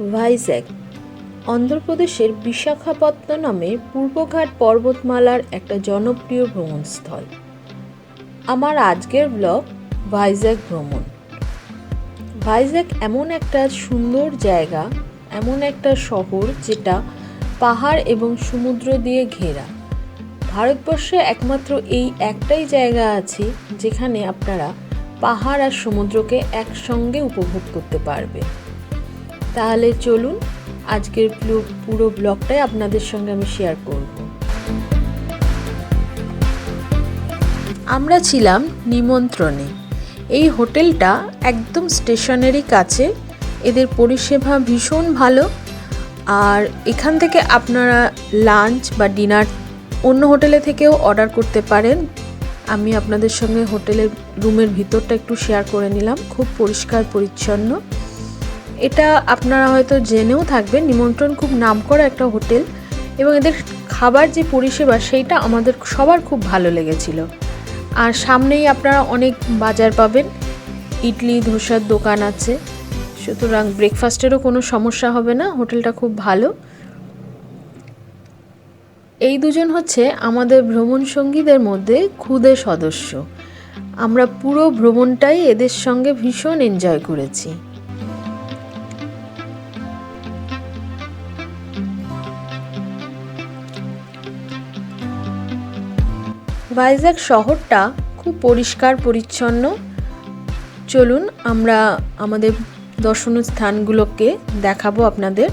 ভাইজ্যাক অন্ধ্রপ্রদেশের বিশাখাপত্তনমে পূর্বঘাট পর্বতমালার একটা জনপ্রিয় ভ্রমণস্থল। আমার আজকের ব্লগ ভাইজ্যাক ভ্রমণ। ভাইজ্যাক এমন একটা সুন্দর জায়গা, এমন একটা শহর যেটা পাহাড় এবং সমুদ্র দিয়ে ঘেরা। ভারতবর্ষে একমাত্র এই একটাই জায়গা আছে যেখানে আপনারা পাহাড় আর সমুদ্রকে একসঙ্গে উপভোগ করতে পারবে তাহলে চলুন আজকের পুরো- ব্লগটাই আপনাদের সঙ্গে আমি শেয়ার করব। আমরা ছিলাম নিমন্ত্রণে। এই হোটেলটা একদম স্টেশনেরই কাছে। এদের পরিষেবা ভীষণ ভালো। আর এখান থেকে আপনারা লাঞ্চ বা ডিনার অন্য হোটেলে থেকেও অর্ডার করতে পারেন। আমি আপনাদের সঙ্গে হোটেলের রুমের ভিতরটা একটু শেয়ার করে নিলাম। খুব পরিষ্কার, পরিচ্ছন্ন। এটা আপনারা হয়তো জেনেও থাকবেন, নিমন্ত্রণ খুব নামকরা একটা হোটেল এবং এদের খাবার যে পরিষেবা সেইটা আমাদের সবার খুব ভালো লেগেছিল। আর সামনেই আপনারা অনেক বাজার পাবেন, ইডলি, ধোসার দোকান আছে, সুতরাং ব্রেকফাস্টেরও কোনো সমস্যা হবে না, হোটেলটা খুব ভালো। এই দুজন হচ্ছে আমাদের ভ্রমণ সঙ্গীদের মধ্যে খুদে সদস্য। আমরা পুরো ভ্রমণটাই এদের সঙ্গে ভীষণ এনজয় করেছি। ভাইজ্যাক শহরটা খুব পরিষ্কার, পরিচ্ছন্ন। চলুন আমরা আমাদের দর্শনীয় স্থানগুলোকে দেখাবো আপনাদের।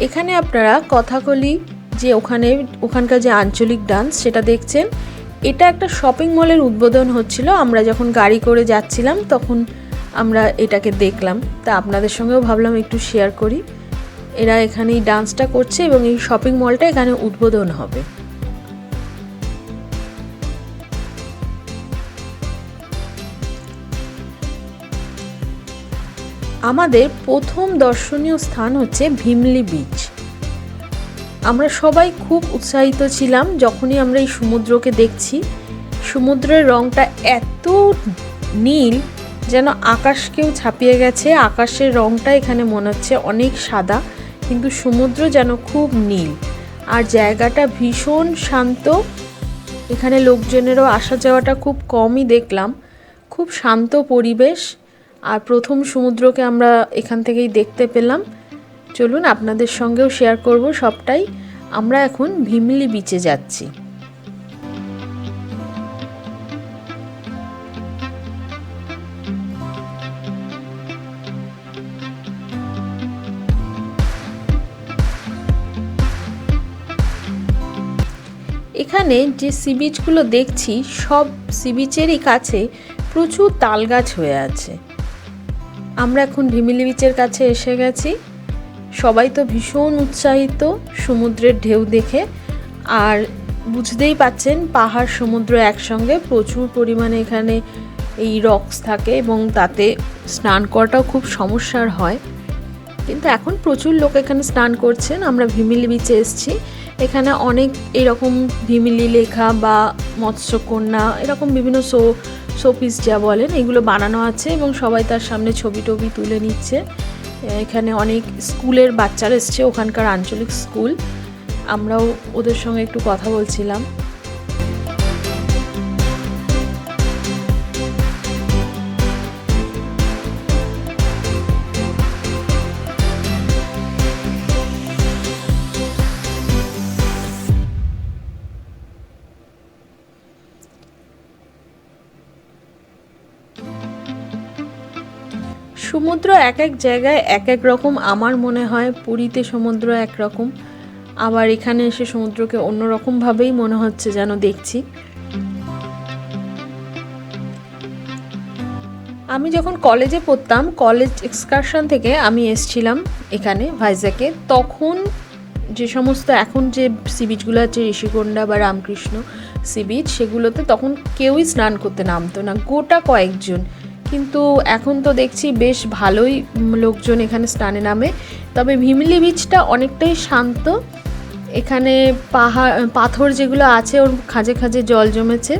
এখানে আপনারা কথাকলি যে ওখানে, ওখানকার যে আঞ্চলিক ডান্স সেটা দেখছেন। এটা একটা শপিং মলের উদ্বোধন হচ্ছিল। আমরা যখন গাড়ি করে যাচ্ছিলাম তখন আমরা এটাকে দেখলাম। তা আপনাদের সঙ্গেও ভাবলাম একটু শেয়ার করি। এরা এখানে এই ডান্সটা করছে এবং এই শপিং মলটা এখানে উদ্বোধন হবে। আমাদের প্রথম দর্শনীয় স্থান হচ্ছে ভীমলি বিচ আমরা সবাই খুব উৎসাহিত ছিলাম যখনই আমরা এই সমুদ্রকে দেখছি। সমুদ্রের রংটা এত নীল যেন আকাশকেও ছাপিয়ে গেছে। আকাশের রংটা এখানে মনে হচ্ছে অনেক সাদা। কিন্তু সমুদ্র যেন খুব নীল। আর জায়গাটা ভীষণ শান্ত। এখানে লোকজনেরও আসা যাওয়াটা খুব কমই দেখলাম। খুব শান্ত পরিবেশ। আর প্রথম সমুদ্রকে আমরা এখান থেকেই দেখতে পেলাম। চলুন আপনাদের সঙ্গেও শেয়ার করব সবটাই। আমরা এখন ভিমলি বিচে যাচ্ছি। এখানে যে সি বিচগুলো দেখছি, সব সি বিচেরই কাছে প্রচুর তাল গাছ হয়ে আছে। আমরা এখন ভিমিলি বিচের কাছে এসে গেছি। সবাই তো ভীষণ উৎসাহিত সমুদ্রের ঢেউ দেখে। আর বুঝতেই পাচ্ছেন, পাহাড়, সমুদ্র একসঙ্গে প্রচুর পরিমাণে এখানে এই রক্স থাকে এবং তাতে স্নান করাটাও খুব সমস্যার হয়। কিন্তু এখন প্রচুর লোক এখানে স্নান করছেন। আমরা ভিমিলি বিচে এসেছি। এখানে অনেক এরকম ভিমিলি লেখা বা মৎস্যকন্যা, এরকম বিভিন্ন শো শোপিস যা বলেন, এগুলো বানানো আছে এবং সবাই তার সামনে ছবি টবি তুলে নিচ্ছে। এখানে অনেক স্কুলের বাচ্চারা এসছে, ওখানকার আঞ্চলিক স্কুল। আমরাও ওদের সঙ্গে একটু কথা বলছিলাম। সমুদ্র এক এক জায়গায় এক এক রকম। আমার মনে হয় পুরীতে সমুদ্র একরকম আবার এখানে এসে সমুদ্রকে অন্যরকমভাবেই মনে হচ্ছে যেন দেখছি। আমি যখন কলেজে পড়তাম, কলেজ এক্সকারশন থেকে আমি এসছিলাম এখানে ভাইজ্যাকে তখন যে সমস্ত এখন যে সি বিচগুলো আছে ঋষিকোণ্ডা বা রামকৃষ্ণ সি বিচ সেগুলোতে তখন কেউই স্নান করতে নামতো না। গোটা কয়েকজন। কিন্তু এখন তো দেখছি বেশ ভালোই লোকজন এখানে স্নানে নামে। তবে ভিমলি বিচটা অনেকটাই শান্ত। এখানে পাহাড়, পাথর যেগুলো আছে ওর খাঁজে খাঁজে জল জমেছে।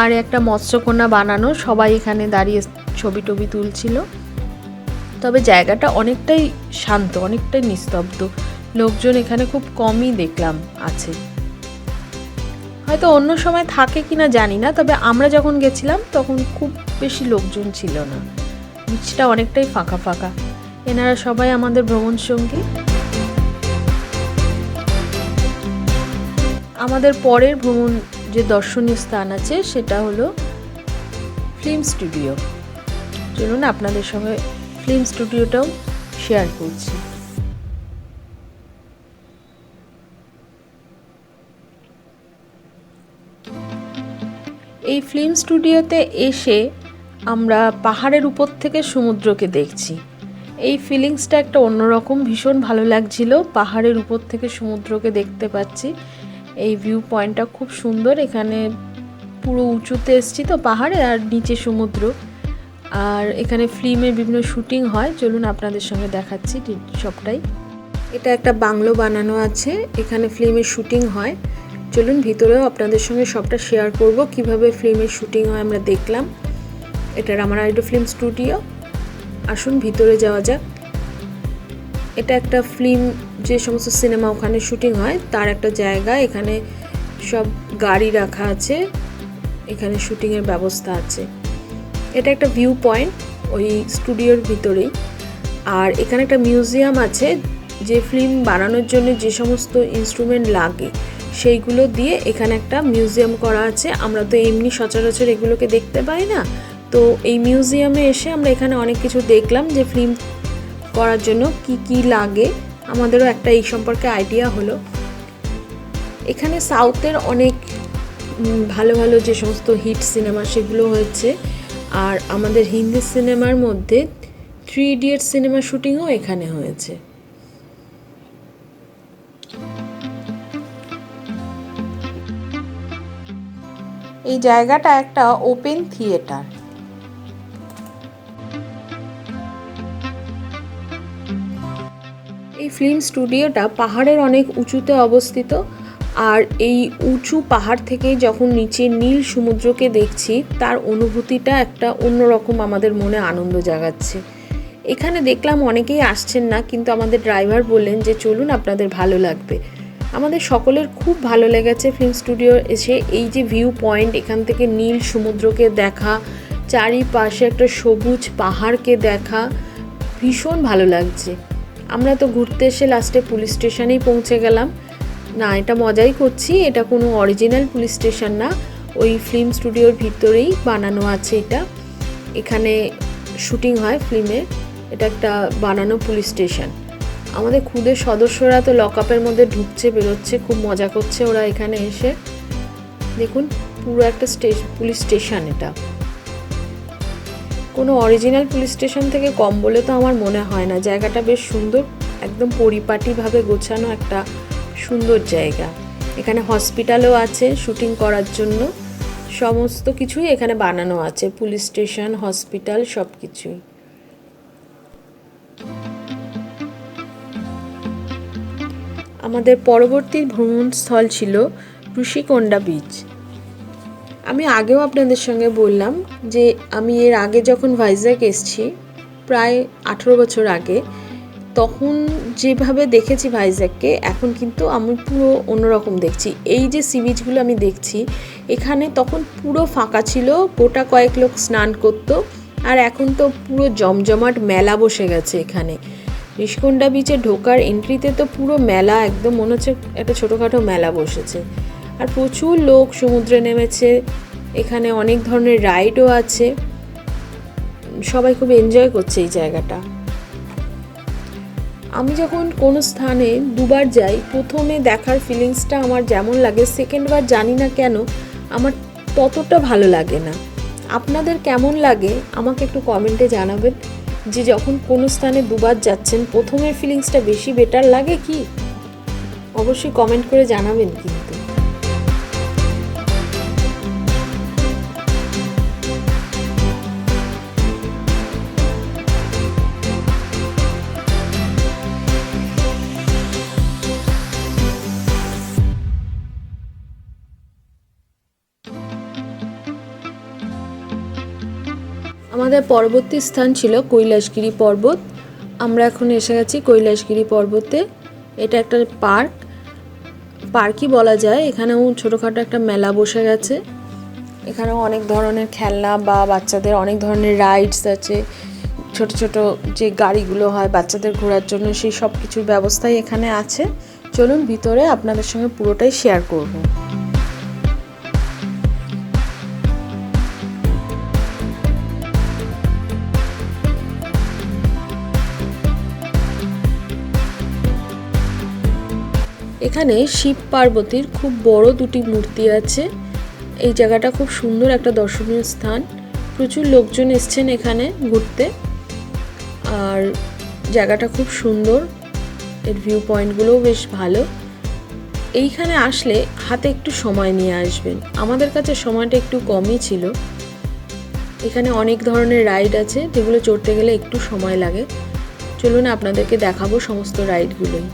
আর একটা মৎস্যকন্যা বানানো সবাই এখানে দাঁড়িয়ে ছবি টবি তুলছিল। তবে জায়গাটা অনেকটাই শান্ত, অনেকটাই নিস্তব্ধ। লোকজন এখানে খুব কমই দেখলাম আছে। হয়তো অন্য সময় থাকে কি না জানি না, তবে আমরা যখন গেছিলাম তখন খুব বেশি লোকজন ছিল না। বিচটা অনেকটাই ফাঁকা ফাঁকা। এনারা সবাই আমাদের ভ্রমণ সঙ্গী। আমাদের পরের ভ্রমণ যে দর্শনীয় স্থান আছে সেটা হলো ফিল্ম স্টুডিও। চলুন আপনাদের সঙ্গে ফিল্ম স্টুডিওটাও শেয়ার করছি। এই ফিল্ম স্টুডিওতে এসে আমরা পাহাড়ের উপর থেকে সমুদ্রকে দেখছি। এই ফিলিংসটা একটা অন্যরকম, ভীষণ ভালো লাগছিল। পাহাড়ের উপর থেকে সমুদ্রকে দেখতে পাচ্ছি। এই ভিউ পয়েন্টটা খুব সুন্দর। এখানে পুরো উঁচুতে এসছি তো পাহাড়ে আর নিচে সমুদ্র। আর এখানে ফিল্মের বিভিন্ন শুটিং হয়। চলুন আপনাদের সঙ্গে দেখাচ্ছি সবটাই। এটা একটা বাংলো বানানো আছে। এখানে ফিল্মের শুটিং হয়। চলুন ভিতরেও আপনাদের সঙ্গে সবটা শেয়ার করব। কীভাবে ফিল্মের শুটিং হয় আমরা দেখলাম। এটা রামানাইডো ফিল্ম স্টুডিও আসুন ভিতরে যাওয়া যাক। এটা একটা ফিল্ম যে সমস্ত সিনেমা ওখানে শুটিং হয়, তার একটা জায়গা। এখানে সব গাড়ি রাখা আছে। এখানে শুটিংয়ের ব্যবস্থা আছে। এটা একটা ভিউ পয়েন্ট ওই স্টুডিওর ভিতরেই। আর এখানে একটা মিউজিয়াম আছে, যে ফিল্ম বানানোর জন্য যে সমস্ত ইনস্ট্রুমেন্ট লাগে। সেইগুলো দিয়ে এখানে একটা মিউজিয়াম করা আছে। আমরা তো এমনি সচরাচর এগুলোকে দেখতে পাই না। তো এই মিউজিয়ামে এসে আমরা এখানে অনেক কিছু দেখলাম যে ফিল্ম করার জন্য কি কি লাগে। আমাদেরও একটা এই সম্পর্কে আইডিয়া হলো। এখানে সাউথের অনেক ভালো ভালো যে সমস্ত হিট সিনেমা সেগুলো হয়েছে। আর আমাদের হিন্দি সিনেমার মধ্যে থ্রি ইডিয়ট সিনেমা শুটিংও এখানে হয়েছে। এই জায়গাটা একটা ওপেন থিয়েটার। এই ফিল্ম স্টুডিওটা পাহাড়ের অনেক উঁচুতে অবস্থিত আর এই উঁচু পাহাড় থেকে যখন নিচে নীল সমুদ্রকে দেখছি, তার অনুভূতিটা একটা অন্যরকম আমাদের মনে আনন্দ জাগাচ্ছে। এখানে দেখলাম অনেকেই আসছেন না, কিন্তু আমাদের ড্রাইভার বললেন যে, চলুন, আপনাদের ভালো লাগবে। আমাদের সকলের খুব ভালো লেগেছে ফিল্ম স্টুডিও এসে। এই যে ভিউ পয়েন্ট এখান থেকে নীল সমুদ্রকে দেখা, চারিপাশে একটা সবুজ পাহাড়কে দেখা, ভীষণ ভালো লাগছে। আমরা তো ঘুরতে এসে লাস্টে পুলিশ স্টেশনেই পৌঁছে গেলাম। না, এটা মজাই করছি, এটা কোনো অরিজিনাল পুলিশ স্টেশন না। ওই ফিল্ম স্টুডিওর ভিতরেই বানানো আছে এটা। এখানে শুটিং হয় ফিল্মে এটা একটা বানানো পুলিশ স্টেশন আমাদের খুদের সদস্যরা তো লকআপের মধ্যে ঢুকছে, বেরোচ্ছে, খুব মজা করছে ওরা এখানে এসে। দেখুন, পুরো একটা স্টেশন পুলিশ স্টেশন এটা। কোনো অরিজিনাল পুলিশ স্টেশন থেকে কম বলে তো আমার মনে হয় না। জায়গাটা বেশ সুন্দর, একদম পরিপাটিভাবে গোছানো একটা সুন্দর জায়গা। এখানে হসপিটালও আছে শুটিং করার জন্য। সমস্ত কিছুই এখানে বানানো আছে। পুলিশ স্টেশন হসপিটাল সব কিছুই আমাদের পরবর্তী ভ্রমণস্থল ছিল ঋষিকোন্ডা বিচ আমি আগেও আপনাদের সঙ্গে বললাম যে আমি এর আগে যখন ভাইজ্যাগ এসছি, প্রায় আঠেরো বছর আগে, তখন যেভাবে দেখেছি ভাইজ্যাগকে এখন কিন্তু আমি পুরো অন্যরকম দেখছি। এই যে সি বিচগুলো আমি দেখছি, এখানে তখন পুরো ফাঁকা ছিল, গোটা কয়েক লোক স্নান করতো, আর এখন তো পুরো জমজমাট মেলা বসে গেছে এখানে। ঋষিকোন্ডা বিচে ঢোকার এন্ট্রিতে তো পুরো মেলা, একদম মনে হচ্ছে একটা ছোটোখাটো মেলা বসেছে। আর প্রচুর লোক সমুদ্রে নেমেছে, এখানে অনেক ধরনের রাইডও আছে। সবাই খুব এনজয় করছে এই জায়গাটা। আমি যখন কোনো স্থানে দুবার যাই, প্রথমে দেখার ফিলিংসটা আমার যেমন লাগে সেকেন্ডবার জানি না কেন, আমার ততটা ভালো লাগে না। আপনাদের কেমন লাগে? আমাকে একটু কমেন্টে জানাবেন। যে যখন কোনো স্থানে দুবার যাচ্ছেন, প্রথমের ফিলিংসটা বেশি বেটার লাগে কি? অবশ্যই কমেন্ট করে জানাবেন কিন্তু আমাদের পরবর্তী স্থান ছিল কৈলাসগিরি পর্বত। আমরা এখন এসে গেছি কৈলাসগিরি পর্বতে। এটা একটা পার্ক। পার্কই বলা যায়। এখানেও ছোটোখাটো একটা মেলা বসে গেছে। এখানেও অনেক ধরনের খেলনা বা বাচ্চাদের অনেক ধরনের রাইডস আছে। ছোট ছোট যে গাড়িগুলো হয় বাচ্চাদের ঘোরার জন্য সেই সব কিছুর ব্যবস্থাই এখানে আছে। চলুন ভিতরে আপনাদের সঙ্গে পুরোটাই শেয়ার করব। এখানে শিব পার্বতীর খুব বড় দুটি মূর্তি আছে। এই জায়গাটা খুব সুন্দর একটা দর্শনীয় স্থান। প্রচুর লোকজন এসছেন এখানে ঘুরতে। আর জায়গাটা খুব সুন্দর। এর ভিউ পয়েন্টগুলোও বেশ ভালো। এইখানে আসলে হাতে একটু সময় নিয়ে আসবেন। আমাদের কাছে সময়টা একটু কমই ছিল। এখানে অনেক ধরনের রাইড আছে যেগুলো চড়তে গেলে একটু সময় লাগে। চলুন আপনাদেরকে দেখাবো সমস্ত রাইডগুলোই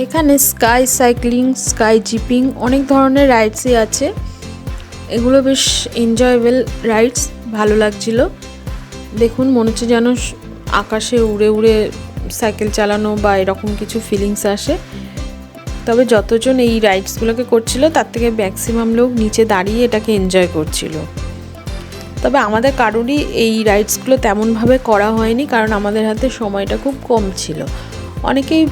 এখানে স্কাই সাইক্লিং, স্কাই জিপিং অনেক ধরনের রাইডসই আছে। এগুলো বেশ এনজয়েবল রাইডস, ভালো লাগছিল। দেখুন, মনে হচ্ছে যেন আকাশে উড়ে উড়ে সাইকেল চালানো বা এরকম কিছু ফিলিংস আসে। তবে যতজন এই রাইডসগুলোকে করছিল, তার থেকে ম্যাক্সিমাম লোক নিচে দাঁড়িয়ে এটাকে এনজয় করছিল। তবে আমাদের কারোরই এই রাইডসগুলো তেমনভাবে করা হয়নি, কারণ আমাদের হাতে সময়টা খুব কম ছিল। অনেকেই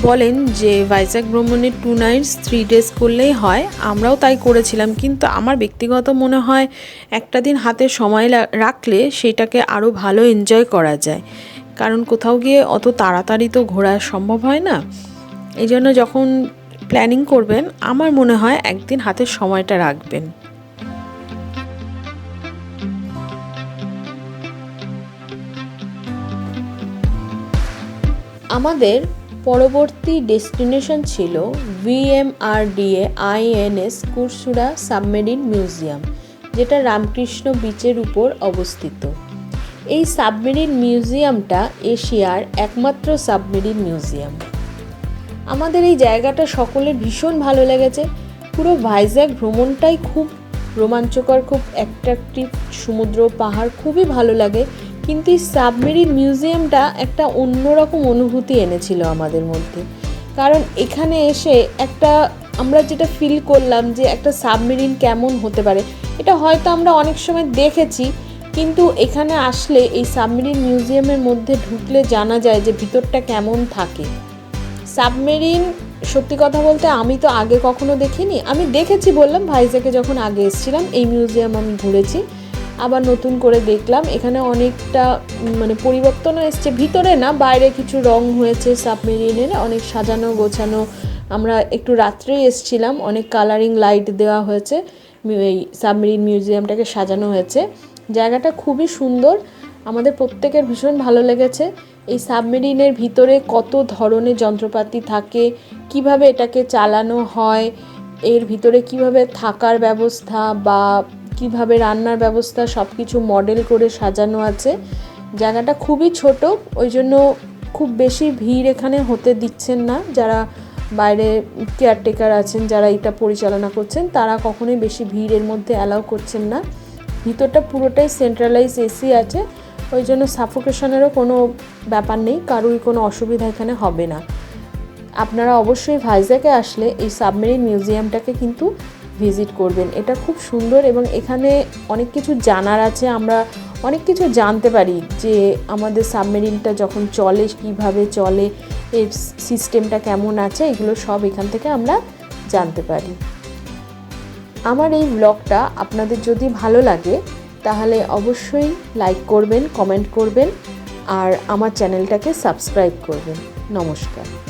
বলেন যে ভাইজাগ ভ্রমণে টু নাইটস থ্রি ডেজ করলেই হয়। আমরাও তাই করেছিলাম, কিন্তু আমার ব্যক্তিগত মনে হয় একটা দিন হাতে সময় রাখলে সেটাকে আরও ভালো এনজয় করা যায়। কারণ কোথাও গিয়ে অত তাড়াতাড়ি তো ঘোরা সম্ভব হয় না। এই জন্য যখন প্ল্যানিং করবেন, আমার মনে হয় একদিন হাতে সময়টা রাখবেন। আমাদের পরবর্তী ডেস্টিনেশন ছিল VMRDA INS Kursura submarine museum, যেটা রামকৃষ্ণ বিচের উপর অবস্থিত। এই সাবমেরিন মিউজিয়ামটা এশিয়ার একমাত্র সাবমেরিন মিউজিয়াম। আমাদের এই জায়গাটা সকলের ভীষণ ভালো লেগেছে। পুরো ভাইজ্যাগ ভ্রমণটাই খুব রোমাঞ্চকর, খুব অ্যাট্রাকটিভ সমুদ্র, পাহাড়, খুবই ভালো লাগে। কিন্তু এই সাবমেরিন মিউজিয়ামটা একটা অন্যরকম অনুভূতি এনেছিল আমাদের মধ্যে। কারণ এখানে এসে একটা আমরা যেটা ফিল করলাম যে একটা সাবমেরিন কেমন হতে পারে, এটা হয়তো আমরা অনেক সময় দেখেছি, কিন্তু এখানে আসলে এই সাবমেরিন মিউজিয়ামের মধ্যে ঢুকলে জানা যায় যে ভিতরটা কেমন থাকে। সাবমেরিন, সত্যি কথা বলতে আমি তো আগে কখনো দেখিনি, আমি দেখেছি বললাম ভাইজাকে যখন আগে এসেছিলাম, এই মিউজিয়াম আমি ঘুরেছি। আবার নতুন করে দেখলাম। এখানে অনেকটা মানে পরিবর্তন এসছে। ভিতরে না, বাইরে কিছু রং হয়েছে, সাবমেরিনের, অনেক সাজানো, গোছানো। আমরা একটু রাত্রেই এসছিলাম, অনেক কালারিং লাইট দেওয়া হয়েছে। এই সাবমেরিন মিউজিয়ামটাকে সাজানো হয়েছে। জায়গাটা খুবই সুন্দর। আমাদের প্রত্যেকের ভীষণ ভালো লেগেছে। এই সাবমেরিনের ভিতরে কত ধরনের যন্ত্রপাতি থাকে, কীভাবে এটাকে চালানো হয়, এর ভিতরে কীভাবে থাকার ব্যবস্থা বা কীভাবে রান্নার ব্যবস্থা সব কিছু মডেল করে সাজানো আছে। জায়গাটা খুবই ছোট ওই জন্য খুব বেশি ভিড় এখানে হতে দিচ্ছেন না। যারা বাইরে কেয়ারটেকার আছেন, যারা এটা পরিচালনা করছেন, তারা কখনোই বেশি ভিড়ের মধ্যে অ্যালাউ করছেন না। ভিতরটা পুরোটাই সেন্ট্রালাইজ এসি আছে ওই জন্য সাফোকেশনেরও কোনো ব্যাপার নেই, কারোরই কোনো অসুবিধা এখানে হবে না। আপনারা অবশ্যই ভাইজ্যাকে আসলে এই সাবমেরিন মিউজিয়ামটাকে কিন্তু ভিজিট করবেন। এটা খুব সুন্দর এবং এখানে অনেক কিছু জানার আছে। আমরা অনেক কিছু জানতে পারি যে আমাদের সাবমেরিনটা যখন চলে, কীভাবে চলে, এর সিস্টেমটা কেমন আছে, এগুলো সব এখান থেকে আমরা জানতে পারি। আমার এই ব্লগটা আপনাদের যদি ভালো লাগে, তাহলে অবশ্যই লাইক করবেন, কমেন্ট করবেন, আর আমার চ্যানেলটাকে সাবস্ক্রাইব করবেন। নমস্কার।